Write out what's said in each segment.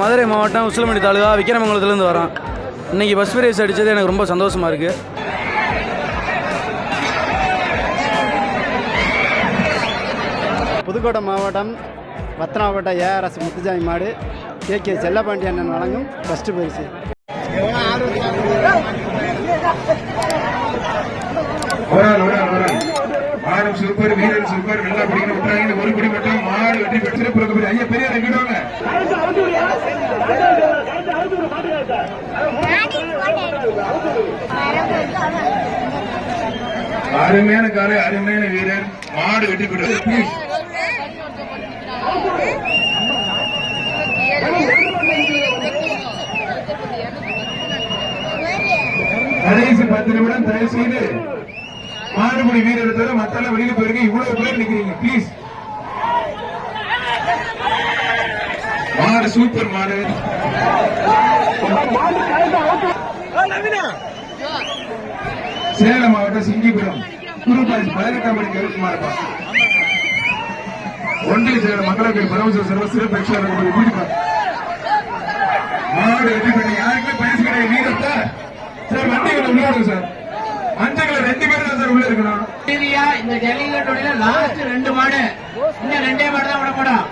மதுரை மாவட்டம் உசிலமணி தாலுகா விக்கிரமங்கலத்துலேருந்து வரோம் இன்றைக்கி பஸ் ரேஸ் அடித்தது எனக்கு ரொம்ப சந்தோஷமாக இருக்குது புதுக்கோட்டை மாவட்டம் பத்தனாவட்ட ஏஆர்எஸ் முத்துசாமி மாடு கே கே செல்லப்பாண்டி அண்ணன் வழங்கும் ஃபஸ்ட்டு பரிசு சூப்பர் வீரன் சூப்பர் நல்லா ஒரு குடி மட்டும். மாடு வெற்றி பெற்று சிறப்பு ஐயா பெரியார் எங்கிடுவாங்க அருமையான காலை அருமையான வீரர். மாடு வெற்றி பெற்று ப்ளீஸ் கடைசி பத்து நிமிடம் தயவு செய்து மாடுபிடி வீரர் தவிர மத்தெல்லாம் வெளியில போயிருக்க இவ்வளவு பேர் நிக்கிறீங்க. பிளீஸ் மாடு சூப்பர் மாடு. சேலம் மாவட்டம் சிங்கிபுரம். குருபாஜ் பதினெட்டாம் மணி கருத்துமாரப்பா ஒன்றிய சேலம் மக்களவை பரமசிவ சர்வ சிறப்பு எக்ஸ்ட்ரா வீட்டுப்பார் மாடு வெற்றி பண்ணி யாருக்குமே பரிசு கிடையாது. வீரத்தை சார். வண்டிகளை உள்ளாடுங்க சார். மஞ்சங்களை ரெண்டு பேரும் தான் சார் உள்ள இருக்கணும். இந்த ஜல்லிக்கட்டுடைய லாஸ்ட் ரெண்டு மாடு. இன்னும் ரெண்டே மாடு தான் விடப்படும்.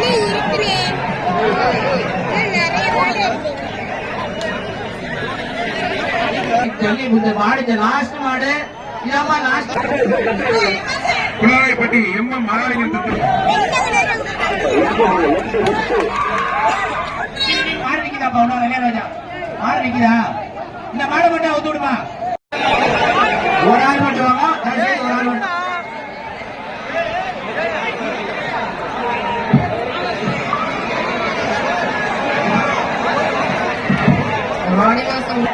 சொல்லி இருக்கிறேன் மாடு இந்த மாடு இந்த லாஸ்ட் மாடு இதாம்மா last Kuzhaipatti M M Mahalingam திட்டம் மாடு நிக்குதா பவுனா இளையராஜா மாடு நிக்குதா இந்த மாடு மட்டும் அவுத்து விடுமா ஒரு ஆள் மட்டும் வாங்க ஒரு ஆள் மட்டும் வாடிவாசல்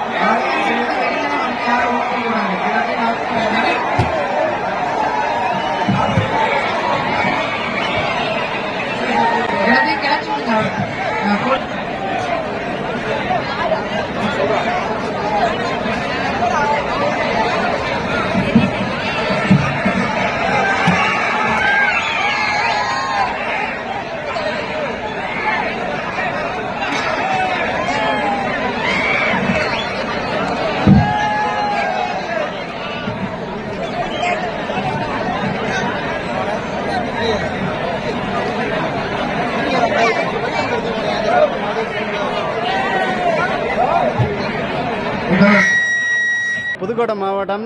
புதுக்கோட்டை மாவட்டம்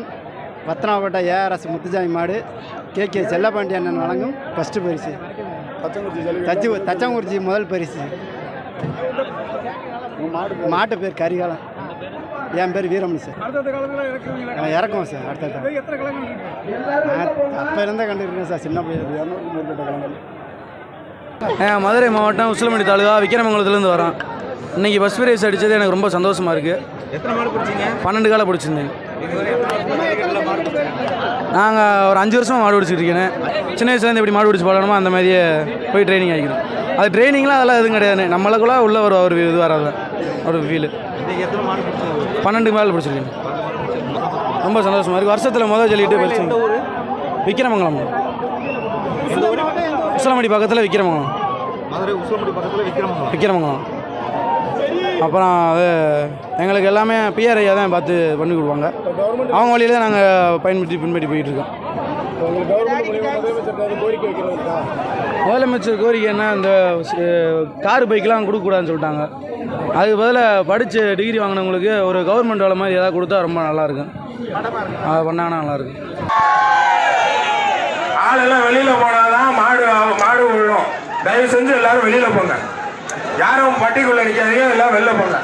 பத்தனாவட்ட ஏஆர்எஸ் முத்துசாமி மாடு கே கே செல்லப்பாண்டி அண்ணன் வழங்கும் ஃபஸ்ட்டு பரிசு. தச்சு தச்சங்குறிச்சி முதல் பரிசு. மாட்டு பேர்? கரிகாலம் என் பேர் வீரமணி சார். ஆ, இறக்குவோம் சார் அடுத்த அப்போ இருந்தே கண்டுருக்கேன் சார் சின்ன நான் மதுரை மாவட்டம் உசிலமணி தாலுகா விக்கிரமங்கலத்துலேருந்து வரோம் இன்றைக்கி பஸ் ரேஸ் அடித்தது எனக்கு ரொம்ப சந்தோஷமாக இருக்குது எத்தனை மாடு பிடிச்சீங்க? பன்னெண்டு காலை பிடிச்சிருந்தேன். நாங்கள் ஒரு அஞ்சு வருஷமாக மாடு பிடிச்சிட்டு இருக்கேன். சின்ன வயசுலேருந்து எப்படி மாடு பிடிச்சி பழகணுமோ அந்த மாதிரியே போய் ட்ரைனிங் ஆகிக்கிறோம். அது ட்ரைனிங்லாம் அதெல்லாம் எதுவும் கிடையாது நம்மளுக்குள்ள உள்ள ஒரு ஒரு இது வராது. ஒரு ஃபீல் பன்னெண்டு மேலே பிடிச்சிருக்கேன். ரொம்ப சந்தோஷமாக இருக்குது வருஷத்தில் முதல் சொல்லிட்டு பரிசு விக்கிரமங்கலம். உசிலமடி பக்கத்தில் விக்கிரமங்கலம். விக்கிரமங்கலம். அப்புறம் அது எங்களுக்கு எல்லாமே பிஆர் ஐயா தான் பார்த்து பண்ணி கொடுப்பாங்க. அவங்க வழியில தான் நாங்கள் பயன்படுத்தி பின்பற்றி போயிட்டுருக்கோம். முதலமைச்சர் கோரிக்கை என்ன? இந்த கார் பைக்கெலாம் கொடுக்கக்கூடாதுன்னு சொல்லிட்டாங்க. அதுக்கு பதிலாக படித்து டிகிரி வாங்கினவங்களுக்கு ஒரு கவர்மெண்ட் வேலை மாதிரி ஏதாவது கொடுத்தா ரொம்ப நல்லாயிருக்கும் அதை பண்ணாங்கன்னா நல்லாயிருக்கும் ஆளெல்லாம் வெளியில் போனால் தான் மாடு மாடு விழும். தயவு செஞ்சு எல்லோரும் வெளியில் போங்க. யாரும் பட்டிக்குள்ள நிக்காதீங்க எல்லாம் வெளில போங்க.